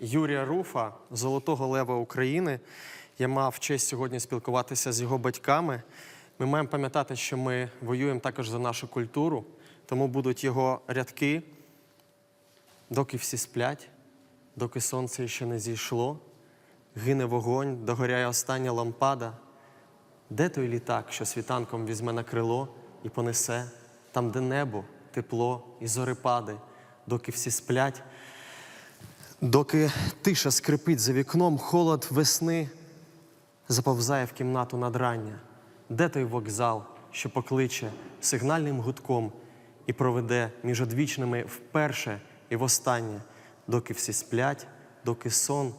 Юрія Руфа, Золотого Лева України. Я мав честь сьогодні спілкуватися з його батьками. Ми маємо пам'ятати, що ми воюємо також за нашу культуру, тому будуть його рядки, доки всі сплять, доки сонце ще не зійшло, гине вогонь, догоряє остання лампада. Де той літак, що світанком візьме на крило і понесе, там, де небо, тепло і зорепади, доки всі сплять, доки тиша скрипить за вікном, холод весни заповзає в кімнату надрання. Де той вокзал, що покличе сигнальним гудком і проведе між одвічними вперше і востаннє, доки всі сплять, доки сон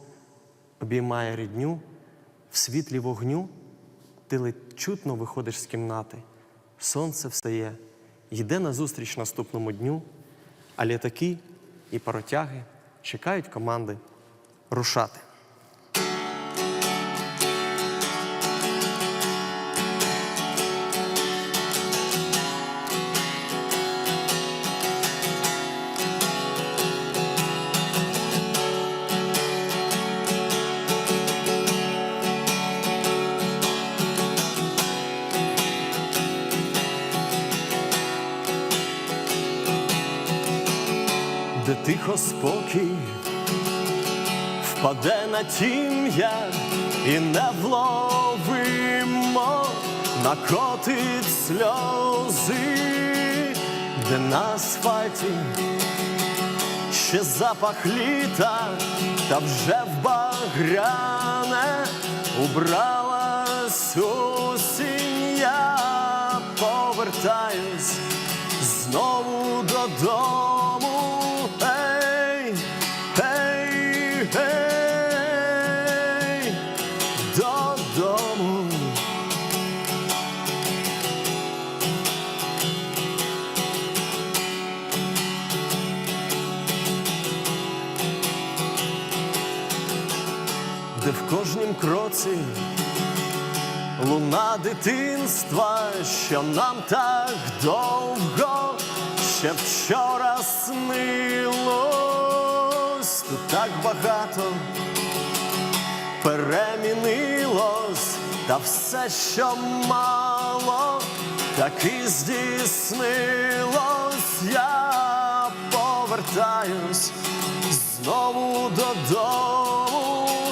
обіймає рідню, в світлі вогню ти ледь чутно виходиш з кімнати, сонце встає, йде назустріч наступному дню, а літаки і паротяги чекають команди рушати. Де тихо спокій впаде на тім'я і невловимо накотить сльози, де на асфальті ще запах літа, та вже в багряне убралась осінь, я повертаюсь знову додому. Де в кожнім кроці. Луна дитинства, що нам так довго ще вчора снилось, тут так багато перемінилось, та все, що мало, таки здійснилось, я повертаюсь знову додому.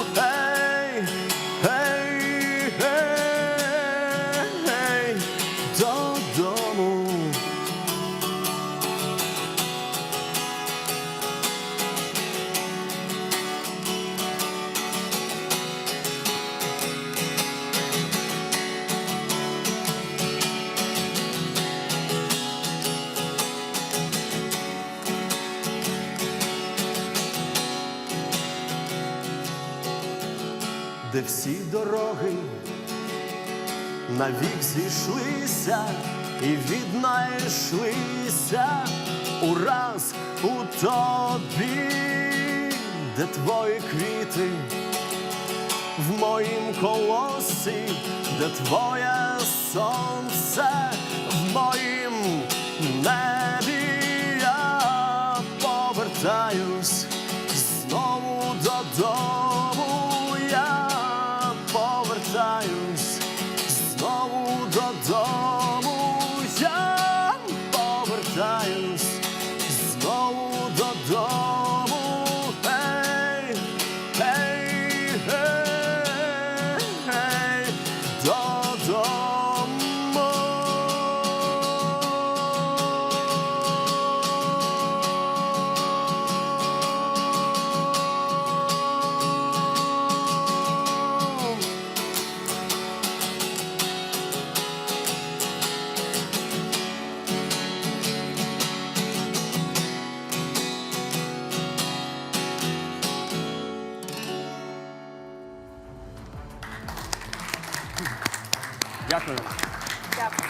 Де всі дороги навік зійшлися і віднайшлися. Ураз у тобі, де твої квіти в моїм колосі, де твоє сонце в моїм небі. Я повертаюсь знову додому, повертаюсь Дякую. Дякую.